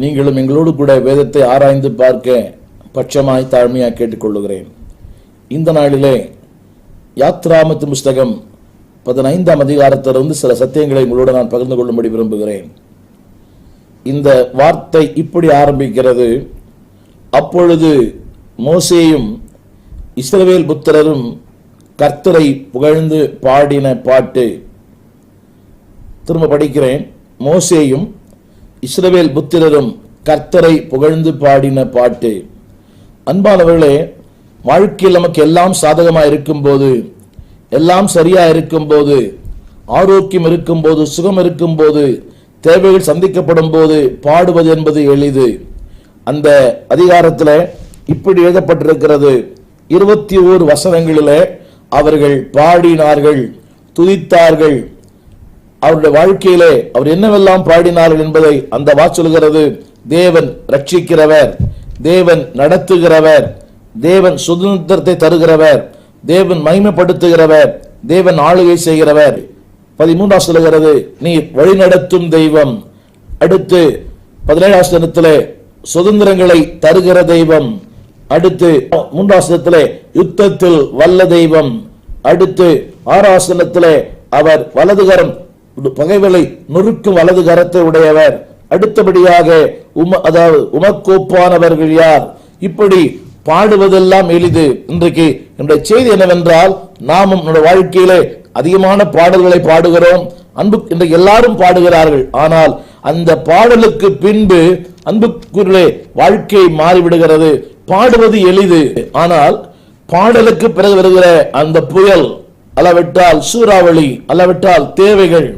நீங்களும் எங்களோடு கூட வேதத்தை ஆராய்ந்து பார்க்க பட்சமாய் தாழ்மையாக கேட்டுக்கொள்ளுகிறேன். இந்த நாளிலே யாத்ராமத்து புஸ்தகம் பதினைந்தாம் அதிகாரத்திலிருந்து சில சத்தியங்களை உங்களோடு நான் பகிர்ந்து கொள்ளும்படி விரும்புகிறேன். இந்த வார்த்தை இப்படி ஆரம்பிக்கிறது. அப்பொழுது மோசேயும் இஸ்ரவேல் புத்திரரும் கர்த்தரை புகழ்ந்து பாடின பாட்டு. திரும்ப படிக்கிறேன். மோசேயும் இஸ்ரவேல் புத்திரரும் கர்த்தரை புகழ்ந்து பாடின பாட்டு. அன்பானவர்களே வாழ்க்கையில் நமக்கு எல்லாம் சாதகமாக இருக்கும்போது எல்லாம் சரியாக இருக்கும்போது ஆரோக்கியம் இருக்கும்போது சுகம் இருக்கும்போது தேவைகள் சந்திக்கப்படும் போது பாடுவது என்பது எளிது. அந்த அதிகாரத்தில் இப்படி எழுதப்பட்டிருக்கிறது. இருபத்தி ஓரு வசனங்களிலே அவர்கள் பாடினார்கள் துதித்தார்கள் அவருடைய வாழ்க்கையிலே அவர் என்னவெல்லாம் பாடினார்கள் என்பதை அந்த வா சொல்கிறது தேவன் ரட்சிக்கிறவர் தேவன் நடத்துகிறவர் தேவன் சுதந்திரத்தை தருகிறவர் தேவன் மகிமைப்படுத்துகிறவர் தேவன் ஆளுகை செய்கிறவர். பதிமூன்றாம் சொல்லுகிறது நீ வழிநடத்தும் தெய்வம். அடுத்து பதினேழாம் சுதந்திரங்களை தருகிற தெய்வம். அடுத்து மூன்றாசனத்திலே யுத்தத்தில் வல்ல தெய்வம். அடுத்து ஆறாசனத்திலே அவர் வலதுகரம் பகைவலை நொறுக்கும் வலது கரத்தை உடையவர். அடுத்தபடியாக உம அதாவது உமக்கோப்பானவர்கள் யார்? இப்படி பாடுவதெல்லாம் எளிது. இன்றைக்கு என்னுடைய செய்தி என்னவென்றால் நாமும் என்னுடைய வாழ்க்கையிலே அதிகமான பாடல்களை பாடுகிறோம். அன்பு இன்றைக்கு எல்லாரும் பாடுகிறார்கள். ஆனால் அந்த பாடலுக்கு பின்பு அன்புக்குள்ளே வாழ்க்கை மாறிவிடுகிறது. பாடுவது எளிது. ஆனால் பாடலுக்கு பிறகு வருகிற அந்த புயல் அளவிட்டால் சூறாவளி அளவிட்டால் தேவைகள்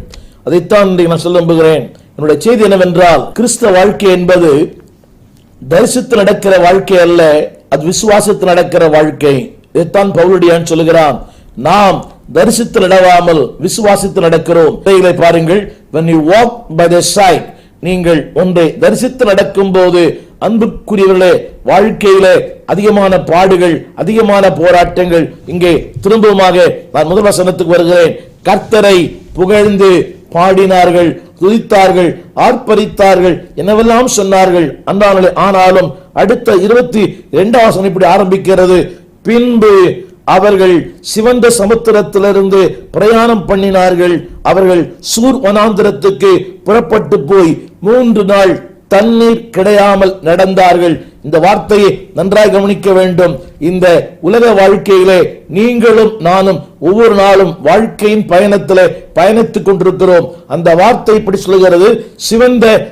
அதைத்தான் இன்றைக்கு நான் சொல்ல நம்புகிறேன் என்னுடைய செய்தி என்னவென்றால் கிறிஸ்தவ வாழ்க்கை என்பது தரிசித்து நடக்கிற வாழ்க்கை அல்ல அது விசுவாசத்து நடக்கிற வாழ்க்கை. இதைத்தான் பவுலடியான் சொல்லுகிறான்? நாம் தரிசித்து நடவாமல் விசுவாசித்து நடக்கிறோம். இதை பாருங்கள். When you walk by the side நீங்கள் ஒன்றை தரிசித்து நடக்கும் போது அன்புக்குரியவர்களே வாழ்க்கையிலே அதிகமான பாடுகள் அதிகமான போராட்டங்கள் இங்கே திரும்பவுமாக நான் முதல் வசனத்துக்கு வருகிறேன். கர்த்தரை புகழ்ந்து பாடினார்கள் துதித்தார்கள் ஆர்ப்பரித்தார்கள் என்னவெல்லாம் சொன்னார்கள்? அன்றானே ஆனாலும் அடுத்த இருபத்தி இரண்டாம் வசனம் இப்படி ஆரம்பிக்கிறது. பின்பு அவர்கள் சிவந்த சமுத்திரத்திலிருந்து பிரயாணம் பண்ணினார்கள். அவர்கள் சூர் வனாந்திரத்துக்கு புறப்பட்டு போய் மூன்று நாள் தண்ணீர் கிடையாமல் நடந்தார்கள். இந்த வார்த்தையை நன்றாய் கவனிக்க வேண்டும். இந்த உலக வாழ்க்கையிலே நீங்களும் நானும் ஒவ்வொரு நாளும் வாழ்க்கையின் பயணத்திலே பயணித்துக் கொண்டிருக்கிறோம். அந்த வார்த்தை இப்படி சொல்கிறது சிவந்த